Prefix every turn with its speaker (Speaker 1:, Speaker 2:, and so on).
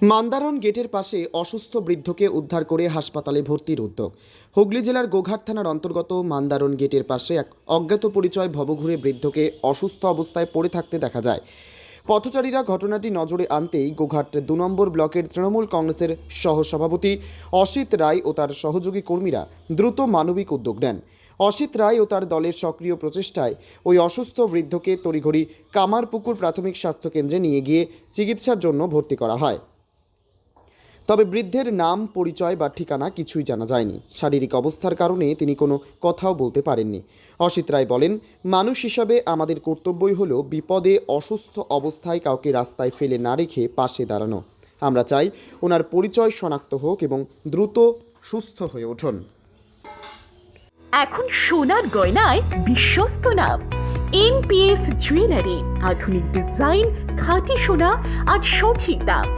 Speaker 1: মান্দারণ গেটের পাশে অসুস্থ বৃদ্ধকে উদ্ধার করে হাসপাতালে ভর্তির উদ্যোগ। হুগলি জেলার গোঘাট থানার অন্তর্গত মান্দারণ গেটের পাশে এক অজ্ঞাত পরিচয় ভবঘুরে বৃদ্ধকে অসুস্থ অবস্থায় পড়ে থাকতে দেখা যায়। পথচারীরা ঘটনাটি নজরে আনতেই গোঘাট দু নম্বর ব্লকের তৃণমূল কংগ্রেসের সহসভাপতি অসিত রায় ও তার সহযোগী কর্মীরা দ্রুত মানবিক উদ্যোগ নেন। অসিত রায় ও তার দলের সক্রিয় প্রচেষ্টায় ওই অসুস্থ বৃদ্ধকে তড়িঘড়ি কামারপুকুর প্রাথমিক স্বাস্থ্যকেন্দ্রে নিয়ে গিয়ে চিকিৎসার জন্য ভর্তি করা হয়। তবে বৃদ্ধের নাম, পরিচয় বা ঠিকানা কিছুই জানা যায়নি। শারীরিক অবস্থার কারণে তিনি কোনো কথাও বলতে পারেননি। অসিত রায় বলেন, মানুষ হিসাবে আমাদের কর্তব্যই হলো বিপদে অসুস্থ অবস্থায় কাউকে রাস্তায় ফেলে না রেখে পাশে দাঁড়ানো। আমরা চাই ওনার পরিচয় শনাক্ত হোক এবং দ্রুত সুস্থ হয়ে উঠুন
Speaker 2: এখন সোনার গয়নায় বিশ্বস্ত নাম এনপিএস জুয়েলারি, আধুনিক ডিজাইন, খাঁটি সোনা আর সঠিক দাম।